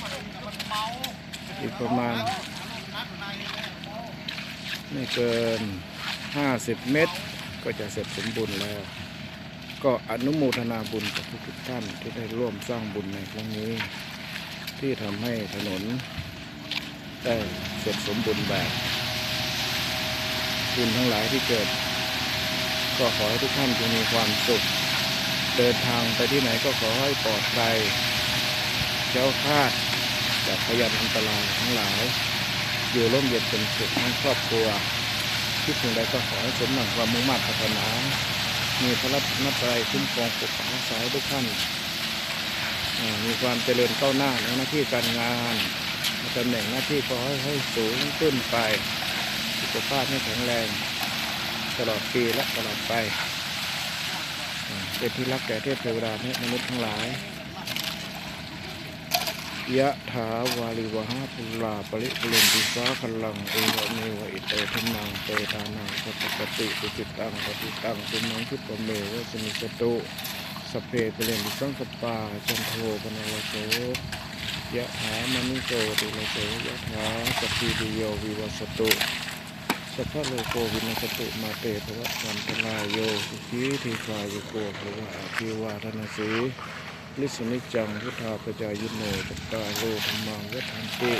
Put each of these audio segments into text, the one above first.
สุด อีกประมาณ ไม่เกิน 50 เมตร ก็จะเสร็จสมบูรณ์แล้ว ก็อนุโมทนาบุญกับทุกท่านที่ได้ร่วมสร้างบุญในครั้งนี้ ที่ทำให้ถนน ได้เสร็จสมบูรณ์แบบบุญทั้งหลายที่เกิด ก็ขอให้ทุกท่านจงมีความสุขเดินทางไปที่ไหนก็ขอให้ปลอดภัย แคล้วคลาดจากพยานอันตรายทั้งหลาย อยู่ร่มเย็นเป็นสุขทั้งครอบครัวคิดถึงใดก็ขอให้สมหวังความมุ่งมั่นปรารถนา มีพระรัตนตรัยคุ้มครองปกปักรักษาให้ทุกท่านมีความเจริญก้าวหน้าในหน้าที่การงานตำแหน่งหน้าที่ขอให้ให้สูงขึ้นไป สุขภาพให้แข็งแรง ตลอดปีและตลอดไป เป็นที่รักแก่เทพเทวดาและมนุษย์ทั้งหลาย ยะถาวาลิวหาปุลาปริปุเรนติสาขลังเอวเมวะอิเตทินังเตทานังสัพพติสุจิตังปฏิตังสุมังคิปเมวะสมิสตุสเพเปเรนติสังกปาจันโทปนวโสยะถามณิโกติโลโสยะถาสัพพิติโยวิวัสสตุสัพพะโลกโควินัสตุมาเตภวะสันตรายโยสุขีทีคายโกภวะอาภิวาทนาสี ลิสนิจังพุทธาปจายุโนตตาโลธรรมังวัฏันติ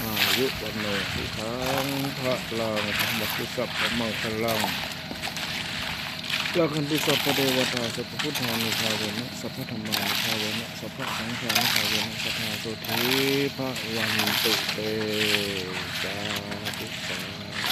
อายุวันโนสุขังพระลังธรรมสุสัพพะมังคลังลาคันติสัพพเทวตาสัพพุทธานุภาเวนะสัพพธรรมานุภาเวนะสัพพสังฆานุภาเวนะสัทธาโสธีพระวันตุเตสาธุสาธุ